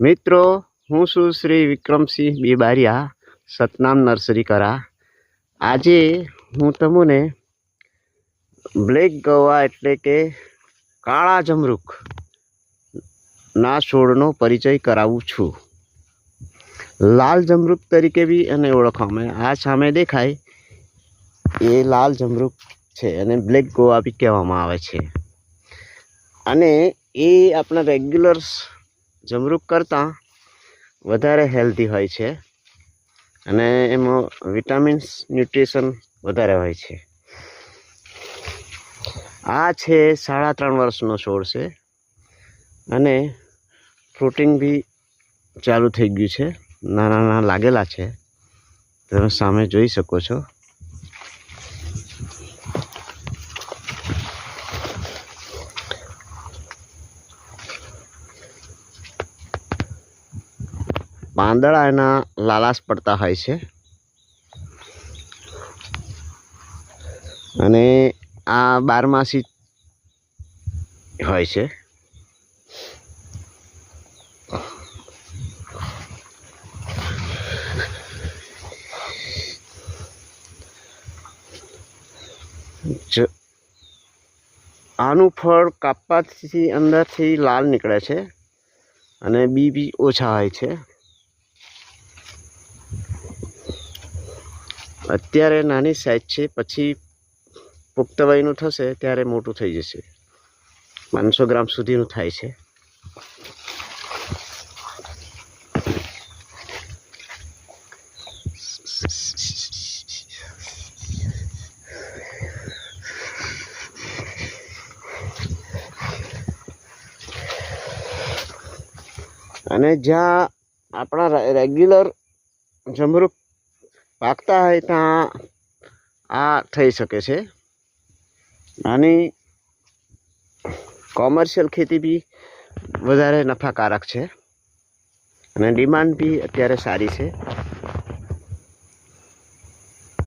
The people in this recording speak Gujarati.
મિત્રો, હું છું શ્રી વિક્રમસિંહ બીબારિયા, સતનામ નર્સરી કરા. આજે હું તમને બ્લેક ગવા એટલે કે કાળા જમરૂખ ના છોડનો પરિચય કરાવું છું. લાલ જમરૂખ તરીકે બી એને ઓળખવામાં. આ સામે દેખાય એ લાલ જમરૂખ છે અને બ્લેક ગોવા બી કહેવામાં આવે છે. અને એ આપણા રેગ્યુલર જમરૂક કરતાં વધારે હેલ્ધી હોય છે અને એમાં વિટામિન્સ ન્યુટ્રિશન વધારે હોય છે. આ છે સાડા ત્રણ વર્ષનો છોડ છે અને ફ્રૂટિંગ બી ચાલુ થઈ ગયું છે નાના નાના લાગેલા છે. તમે સામે જોઈ શકો છો. પાંદડા એના લાલાશ પડતા હોય છે. અને આ બારમાસી હોય છે. આનું ફળ કાપવાથી અંદરથી લાલ નીકળે છે અને બી બી ઓછા હોય છે. અત્યારે નાની સાઈઝ છે, પછી પુખ્ત વયનું થશે ત્યારે મોટું થઈ જશે. પાંચસો ગ્રામ સુધીનું થાય છે. અને જ્યાં આપણા રેગ્યુલર જમરૂક પાકતા હોય ત્યાં આ થઈ શકે છે. આની કોમર્શિયલ ખેતી બી વધારે નફાકારક છે. અને ડિમાન્ડ બી અત્યારે સારી છે.